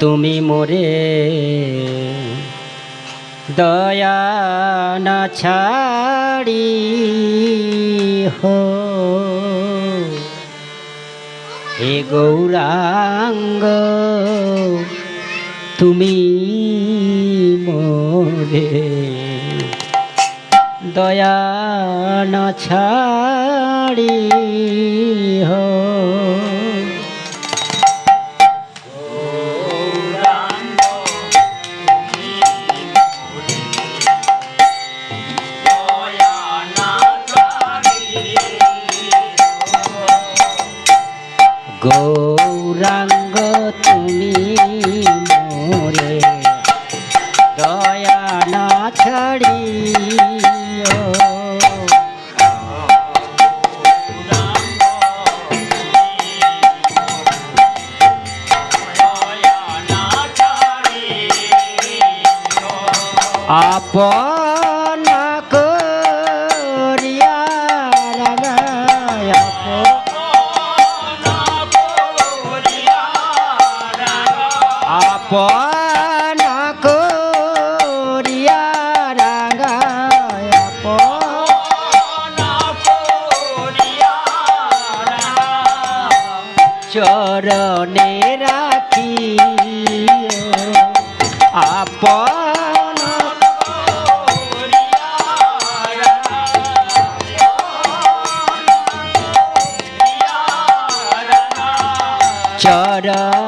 তুমি মোরে দয়া না ছাড়ি হো। হে গৌরাঙ্গ তুমি মোরে দয়া না ছাড়ি হো। গৌরাঙ্গ তুমি মোরে দয়া না ছাড়ি আপন চরণে রাখি আপন চরণে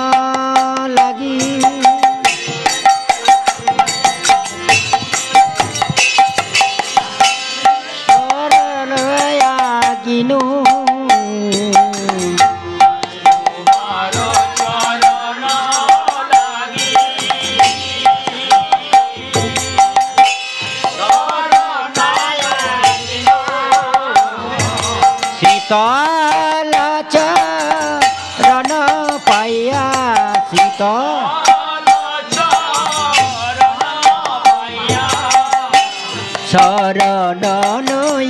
শরণ নই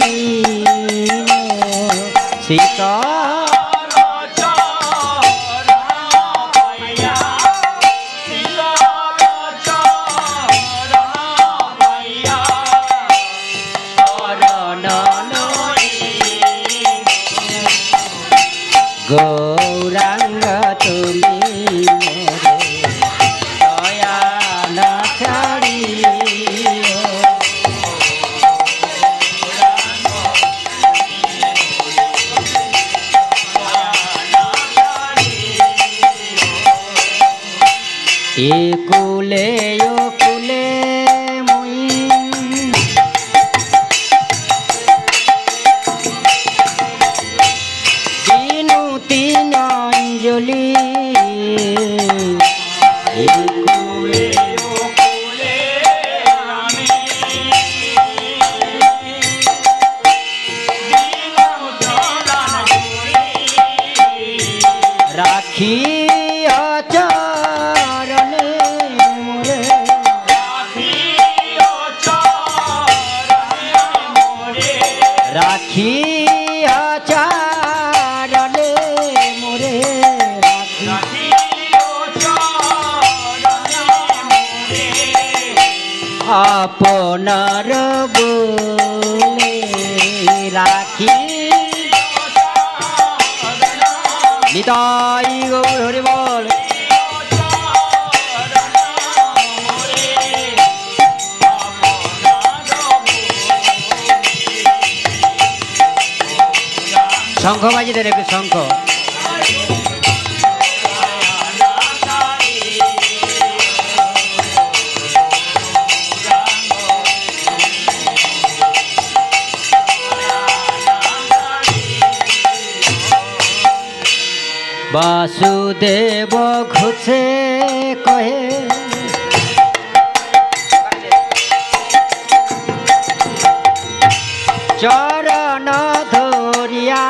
শীত শরণ এ কুলে আপনার বলে রাখি। নিতাই গৌর হরি বল। শঙ্খ বাজিতে রেখে শঙ্খ। বাসুদেব ঘুষে কহে চরণ ধরিয়া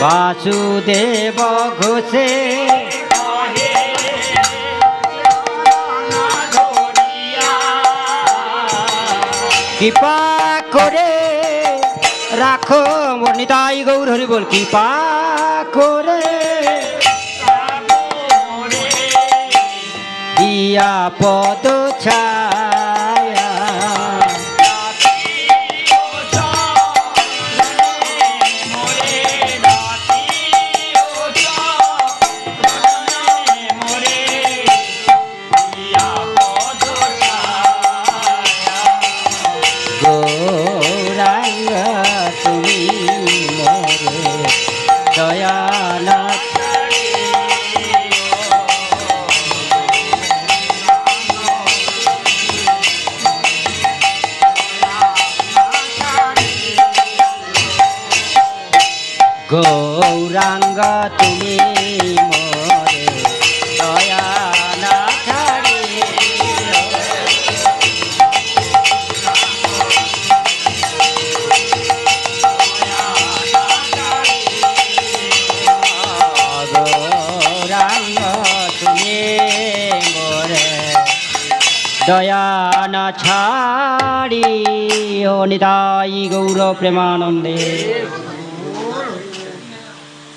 বাসুদেব ঘোষে কৃপা করে রাখো মনিতাই গৌর হরি বল কৃপা করে। দিয়া পদ ছায়া দয়ান ছাড়ি ও নিতাই গৌর প্রেমানন্দে।